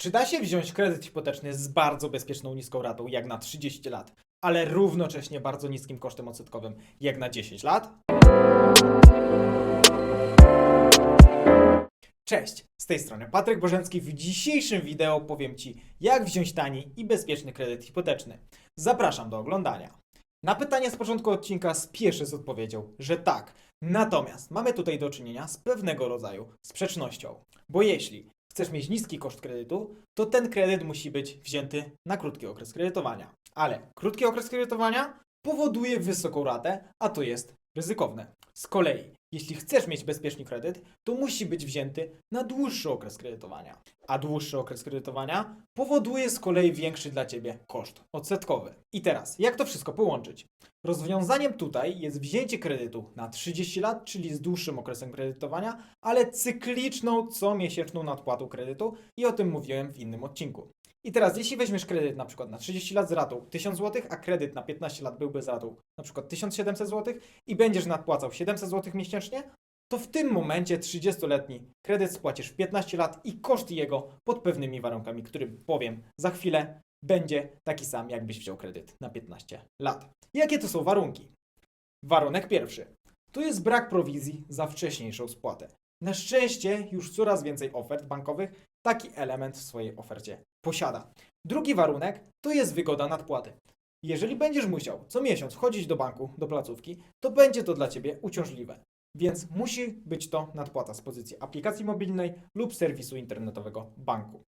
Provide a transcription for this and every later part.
Czy da się wziąć kredyt hipoteczny z bardzo bezpieczną niską ratą, jak na 30 lat, ale równocześnie bardzo niskim kosztem odsetkowym, jak na 10 lat? Cześć, z tej strony Patryk Bożencki. W dzisiejszym wideo powiem Ci, jak wziąć tani i bezpieczny kredyt hipoteczny. Zapraszam do oglądania. Na pytanie z początku odcinka spieszę z odpowiedzią, że tak. Natomiast mamy tutaj do czynienia z pewnego rodzaju sprzecznością. Bo jeśli chcesz mieć niski koszt kredytu, to ten kredyt musi być wzięty na krótki okres kredytowania. Ale krótki okres kredytowania powoduje wysoką ratę, a to jest ryzykowne. Z kolei, jeśli chcesz mieć bezpieczny kredyt, to musi być wzięty na dłuższy okres kredytowania. A dłuższy okres kredytowania powoduje z kolei większy dla Ciebie koszt odsetkowy. I teraz, jak to wszystko połączyć? Rozwiązaniem tutaj jest wzięcie kredytu na 30 lat, czyli z dłuższym okresem kredytowania, ale cykliczną, comiesięczną nadpłatą kredytu i o tym mówiłem w innym odcinku. I teraz, jeśli weźmiesz kredyt na przykład na 30 lat z ratą 1000 zł, a kredyt na 15 lat byłby z ratą na przykład 1700 zł i będziesz nadpłacał 700 zł miesięcznie, to w tym momencie 30-letni kredyt spłacisz w 15 lat i koszt jego pod pewnymi warunkami, który powiem za chwilę, będzie taki sam, jakbyś wziął kredyt na 15 lat. Jakie to są warunki? Warunek pierwszy. To jest brak prowizji za wcześniejszą spłatę. Na szczęście już coraz więcej ofert bankowych taki element w swojej ofercie posiada. Drugi warunek to jest wygoda nadpłaty. Jeżeli będziesz musiał co miesiąc chodzić do banku, do placówki, to będzie to dla Ciebie uciążliwe. Więc musi być to nadpłata z pozycji aplikacji mobilnej lub serwisu internetowego banku.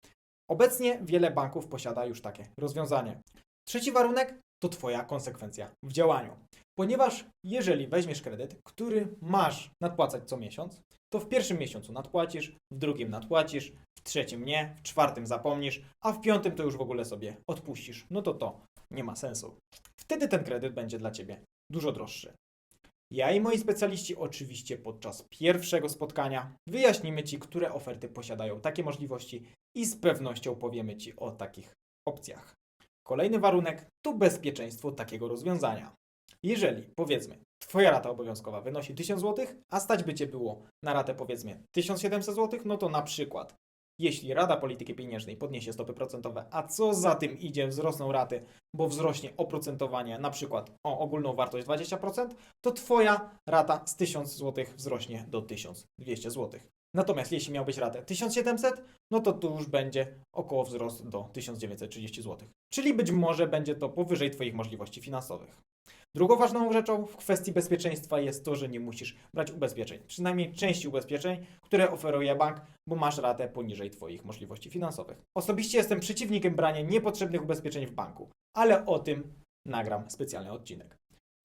Obecnie wiele banków posiada już takie rozwiązanie. Trzeci warunek to Twoja konsekwencja w działaniu. Ponieważ jeżeli weźmiesz kredyt, który masz nadpłacać co miesiąc, to w pierwszym miesiącu nadpłacisz, w drugim nadpłacisz, w trzecim nie, w czwartym zapomnisz, a w piątym to już w ogóle sobie odpuścisz. No to to nie ma sensu. Wtedy ten kredyt będzie dla Ciebie dużo droższy. Ja i moi specjaliści oczywiście podczas pierwszego spotkania wyjaśnimy Ci, które oferty posiadają takie możliwości i z pewnością powiemy Ci o takich opcjach. Kolejny warunek to bezpieczeństwo takiego rozwiązania. Jeżeli, powiedzmy, Twoja rata obowiązkowa wynosi 1000 zł, a stać by Cię było na ratę powiedzmy 1700 zł, no to na przykład jeśli Rada Polityki Pieniężnej podniesie stopy procentowe, a co za tym idzie, wzrosną raty, bo wzrośnie oprocentowanie na przykład o ogólną wartość 20%, to Twoja rata z 1000 zł wzrośnie do 1200 zł. Natomiast jeśli miałbyś ratę 1700, no to tu już będzie około wzrost do 1930 zł. Czyli być może będzie to powyżej Twoich możliwości finansowych. Drugą ważną rzeczą w kwestii bezpieczeństwa jest to, że nie musisz brać ubezpieczeń, przynajmniej części ubezpieczeń, które oferuje bank, bo masz ratę poniżej Twoich możliwości finansowych. Osobiście jestem przeciwnikiem brania niepotrzebnych ubezpieczeń w banku, ale o tym nagram specjalny odcinek.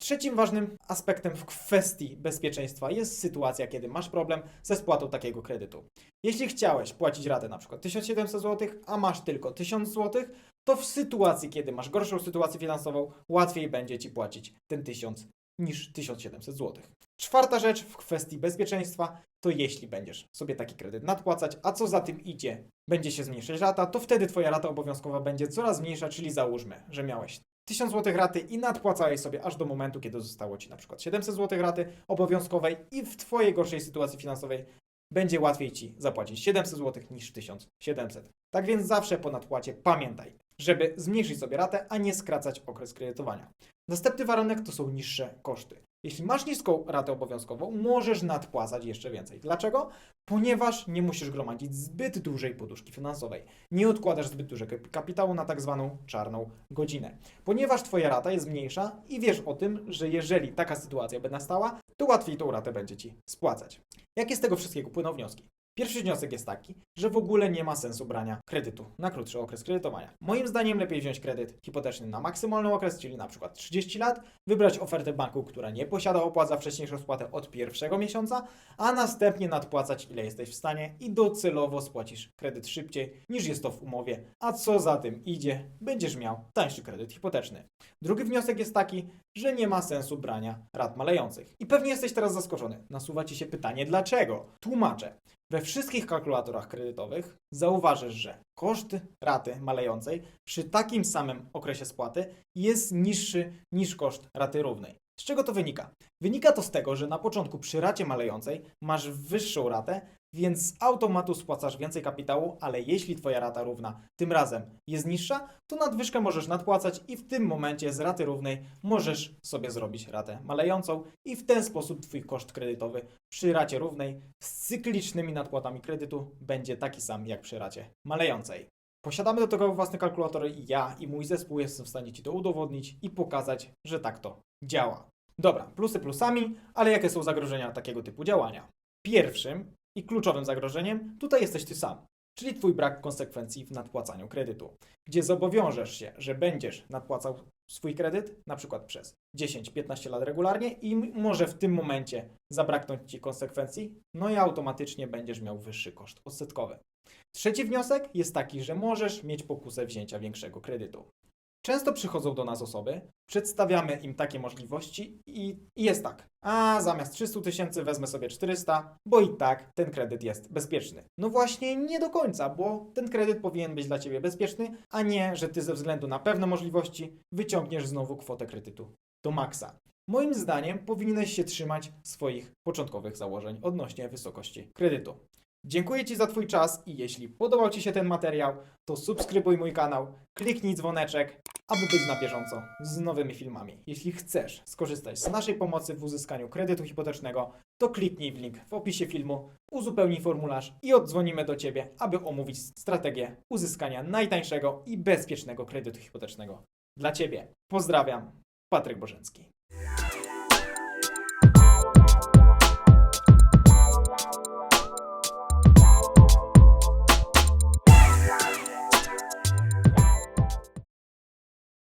Trzecim ważnym aspektem w kwestii bezpieczeństwa jest sytuacja, kiedy masz problem ze spłatą takiego kredytu. Jeśli chciałeś płacić ratę przykład 1700 zł, a masz tylko 1000 zł, to w sytuacji, kiedy masz gorszą sytuację finansową, łatwiej będzie Ci płacić ten 1000 niż 1700 zł. Czwarta rzecz w kwestii bezpieczeństwa to jeśli będziesz sobie taki kredyt nadpłacać, a co za tym idzie, będzie się zmniejszać rata, to wtedy Twoja rata obowiązkowa będzie coraz mniejsza, czyli załóżmy, że miałeś 1000 zł raty i nadpłacałeś sobie aż do momentu, kiedy zostało Ci na przykład 700 zł raty obowiązkowej i w Twojej gorszej sytuacji finansowej będzie łatwiej Ci zapłacić 700 zł niż 1700. Tak więc zawsze po nadpłacie pamiętaj, żeby zmniejszyć sobie ratę, a nie skracać okres kredytowania. Następny warunek to są niższe koszty. Jeśli masz niską ratę obowiązkową, możesz nadpłacać jeszcze więcej. Dlaczego? Ponieważ nie musisz gromadzić zbyt dużej poduszki finansowej. Nie odkładasz zbyt dużego kapitału na tak zwaną czarną godzinę. Ponieważ Twoja rata jest mniejsza i wiesz o tym, że jeżeli taka sytuacja by nastała, to łatwiej tą ratę będzie Ci spłacać. Jakie z tego wszystkiego płyną wnioski? Pierwszy wniosek jest taki, że w ogóle nie ma sensu brania kredytu na krótszy okres kredytowania. Moim zdaniem lepiej wziąć kredyt hipoteczny na maksymalny okres, czyli na przykład 30 lat, wybrać ofertę banku, która nie posiada opłat za wcześniejszą spłatę od pierwszego miesiąca, a następnie nadpłacać ile jesteś w stanie i docelowo spłacisz kredyt szybciej niż jest to w umowie, a co za tym idzie, będziesz miał tańszy kredyt hipoteczny. Drugi wniosek jest taki, że nie ma sensu brania rat malejących. I pewnie jesteś teraz zaskoczony. Nasuwa Ci się pytanie, dlaczego? Tłumaczę. We wszystkich kalkulatorach kredytowych zauważysz, że koszt raty malejącej przy takim samym okresie spłaty jest niższy niż koszt raty równej. Z czego to wynika? Wynika to z tego, że na początku przy racie malejącej masz wyższą ratę, więc z automatu spłacasz więcej kapitału, ale jeśli Twoja rata równa tym razem jest niższa, to nadwyżkę możesz nadpłacać i w tym momencie z raty równej możesz sobie zrobić ratę malejącą i w ten sposób Twój koszt kredytowy przy racie równej z cyklicznymi nadpłatami kredytu będzie taki sam jak przy racie malejącej. Posiadamy do tego własny kalkulator i ja i mój zespół jestem w stanie Ci to udowodnić i pokazać, że tak to działa. Dobra, plusy plusami, ale jakie są zagrożenia takiego typu działania? Pierwszym i kluczowym zagrożeniem tutaj jesteś Ty sam, czyli Twój brak konsekwencji w nadpłacaniu kredytu, gdzie zobowiążesz się, że będziesz nadpłacał swój kredyt, na przykład przez 10-15 lat regularnie i może w tym momencie zabraknąć Ci konsekwencji, no i automatycznie będziesz miał wyższy koszt odsetkowy. Trzeci wniosek jest taki, że możesz mieć pokusę wzięcia większego kredytu. Często przychodzą do nas osoby, przedstawiamy im takie możliwości i, jest tak. A zamiast 300 tysięcy wezmę sobie 400, bo i tak ten kredyt jest bezpieczny. No właśnie nie do końca, bo ten kredyt powinien być dla Ciebie bezpieczny, a nie, że Ty ze względu na pewne możliwości wyciągniesz znowu kwotę kredytu do maksa. Moim zdaniem powinieneś się trzymać swoich początkowych założeń odnośnie wysokości kredytu. Dziękuję Ci za Twój czas i jeśli podobał Ci się ten materiał, to subskrybuj mój kanał, kliknij dzwoneczek, aby być na bieżąco z nowymi filmami. Jeśli chcesz skorzystać z naszej pomocy w uzyskaniu kredytu hipotecznego, to kliknij w link w opisie filmu, uzupełnij formularz i oddzwonimy do Ciebie, aby omówić strategię uzyskania najtańszego i bezpiecznego kredytu hipotecznego dla Ciebie. Pozdrawiam, Patryk Bożencki.